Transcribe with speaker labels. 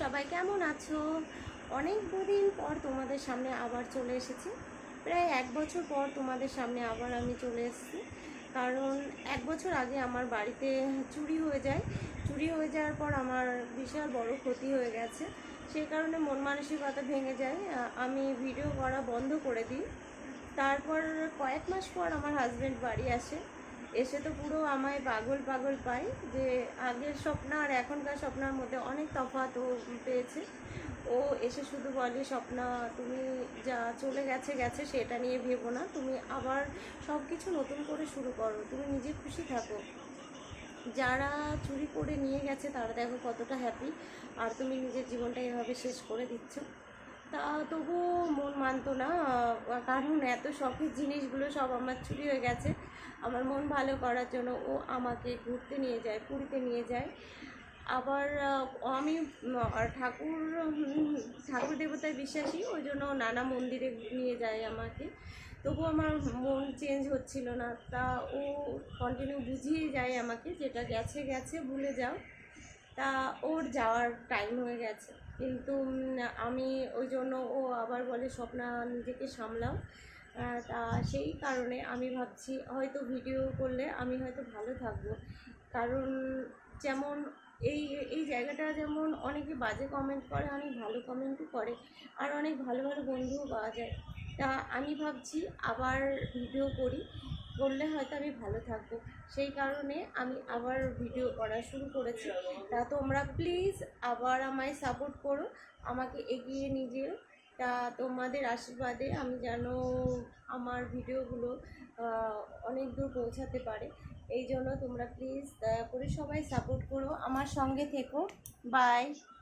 Speaker 1: সবাই কেমন আছো? অনেক দিন পর তোমাদের সামনে আবার চলে এসেছি। প্রায় এক বছর পর তোমাদের সামনে আবার আমি চলে এসেছি। কারণ এক বছর আগে আমার বাড়িতে চুরি হয়ে যায়। চুরি হয়ে যাওয়ার পর আমার বিশাল বড় ক্ষতি হয়ে গেছে। সেই কারণে মন মানসিকতা ভেঙে যায়। আমি ভিডিও করা বন্ধ করে দিই। তারপর কয়েক মাস পর আমার হাজব্যান্ড বাড়ি আসে। এসে তো পুরো আমায় পাগল পাগল পাই যে আগের স্বপ্ন আর এখনকার স্বপ্নের মধ্যে অনেক তফাৎ ও পেয়েছে। ও এসে শুধু বলে, স্বপ্না, তুমি যা চলে গেছে গেছে, সেটা নিয়ে ভেবো না। তুমি আবার সব কিছু নতুন করে শুরু করো। তুমি নিজে খুশি থাকো। যারা চুরি করে নিয়ে গেছে, তারা দেখো কতটা হ্যাপি আর তুমি নিজের জীবনটা এভাবে শেষ করে দিচ্ছ। তা তবুও মন মানতো না। কারণ এত শখের জিনিসগুলো সব আমার চুরি হয়ে গেছে। আমার মন ভালো করার জন্য ও আমাকে ঘুরতে নিয়ে যায়, পুরীতে নিয়ে যায়। আবার আমি ঠাকুর ঠাকুর দেবতায় বিশ্বাসী, ওই জন্য নানা মন্দিরে নিয়ে যায় আমাকে। তবু আমার মন চেঞ্জ হচ্ছিল না। তা ও কন্টিনিউ বুঝিয়ে যায় আমাকে, যেটা গেছে গেছে, ভুলে যাও। তা ওর যাওয়ার টাইম হয়ে গেছে। কিন্তু আমি ওই জন্য ও আবার বলে, স্বপ্না, নিজেকে সামলাও। তা সেই কারণে আমি ভাবছি, হয়তো ভিডিও করলে আমি হয়তো ভালো থাকব। কারণ, যেমন এই এই জায়গাটা যেমন অনেকে বাজে কমেন্ট করে, অনেক ভালো কমেন্টও করে, আর অনেক ভালো ভালো বন্ধুও পাওয়া যায়। তা আমি ভাবছি আবার ভিডিও করি। করলে হয়তো আমি ভালো থাকব। সেই কারণে আমি আবার ভিডিও করা শুরু করেছি। তা তোমরা প্লিজ আবার আমায় সাপোর্ট করো। আমাকে এগিয়ে নিয়ে তা তোমাদের আশীর্বাদে আমি যেন আমার ভিডিওগুলো অনেক দূর পৌঁছাতে পারে। এই জন্য তোমরা প্লিজ দয়া করে সবাই সাপোর্ট করো। আমার সঙ্গে থেকো। বাই